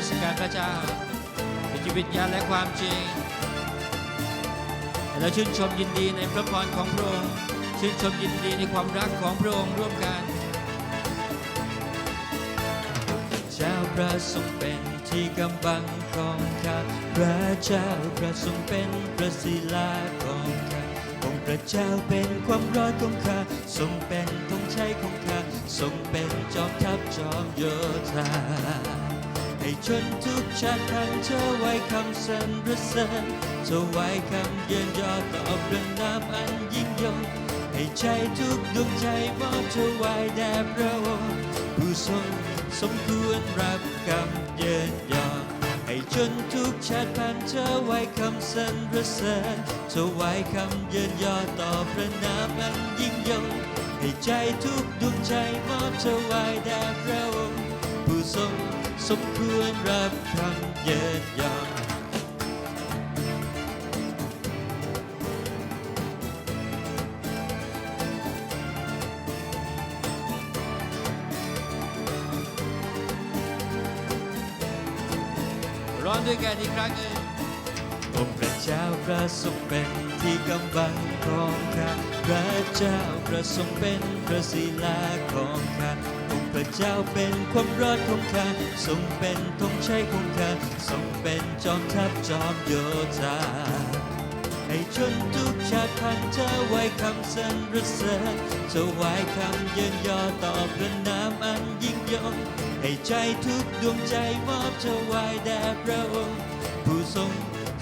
มัสการพระเจ้าเป็นจิตวิญญาณและความจริงและชื่นชมยินดีในพระพรของพระองค์ชื่นชมยินดีในความรักของพระองค์ร่วมกันเจ้าพระทรงเป็นที่กำบังของข้าพระเจ้าพระทรงเป็นพระศิลาของข้าองค์พระเจ้าเป็นความรอดของข้าทรงเป็นธงชัยของข้าทรงเป็นจอมทัพจอมโยธา ให้ชนทุกชาติพันธ์เธอไว้คำสรรเสริญเธอไว้คำเยินยอต่อพระนามอันยิ่งยง ให้ใจทุกดวงใจมอบเธอไว้แด่พระองค์ผู้ทรงสมควรรับคำเยินยอให้จนทุกชาติพันธ์เธอไว้คำสรรเสริญเธอไว้คำเยินยอต่อพระนามอันยิ่งยงให้ใจทุกดวงใจมอบเธอไว้แด่พระองค์ผู้ทรง สมควรรับคำเยินยอร้องด้วยกันอีกครั้งหนึ่งองค์พระเจ้าพระทรงเป็นที่กำบังของข้าพระเจ้าพระทรงเป็นพระศิลาของข้า พระเจ้าเป็นความรอดของข้าทรงเป็นธงชัยของข้าทรงเป็นจอมทัพจอมโยธาให้ชนทุกชาติพันธ์เธอไว้คำสรรเสริญถวายคำเยินยอต่อพระนามอันยิ่งยงให้ใจทุกดวงใจมอบถวายแด่พระองค์ ผู้ทรง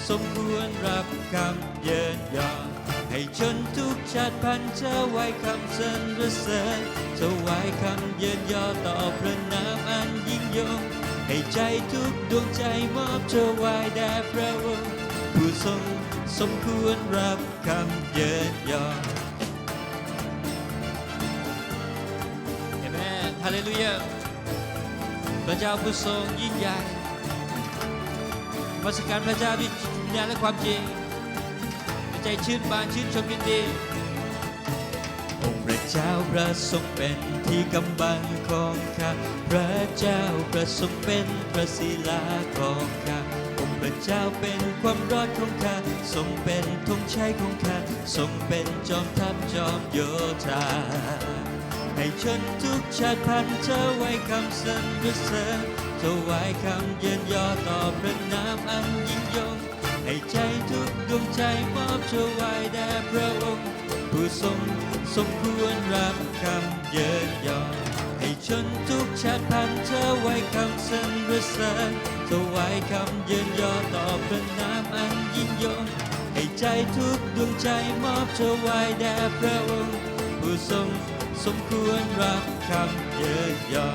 สมควรรับคำเยินยอ ให้ชนทุกชาติพันธ์เธอไว้คำสรรเสริญถวายคำเยินยอต่อพระนามอันยิ่งยง ให้ใจทุกดวงใจมอบถวายแด่พระองค์ผู้ทรงสมควรรับคำเยินยอเอเมนฮาเลลูยาพระเจ้าผู้ทรงยิ่งใหญ่มัสการพระเจ้าด้วยญาณและความจริง ใจชื่นบานชื่นชมยินดี องค์พระเจ้าพระทรงเป็นที่กำบังของข้า พระเจ้าพระทรงเป็นพระศิลาของข้า องค์พระเจ้าเป็นความรอดของข้า ทรงเป็นธงชัยของข้า ทรงเป็นจอมทัพจอมโยธาให้ชนทุกชาติพันธุ์เธอไว้คำสรรเสริญถวายคำเยินยอต่อพระนามอันยิ่งยงให้ ใจทุกดวงใจมอบถวายแด่พระองค์ผู้ทรงสมควรรับคำเยินยอให้ชนทุกชาติพันธุ์เธอไว้คำสรรเสริญถวายคำเยินยอต่อพระนามอันยิ่งยง ให้ใจทุกดวงใจมอบถวายแด่พระองค์ผู้ทรงสมควรรับคำเยินยอ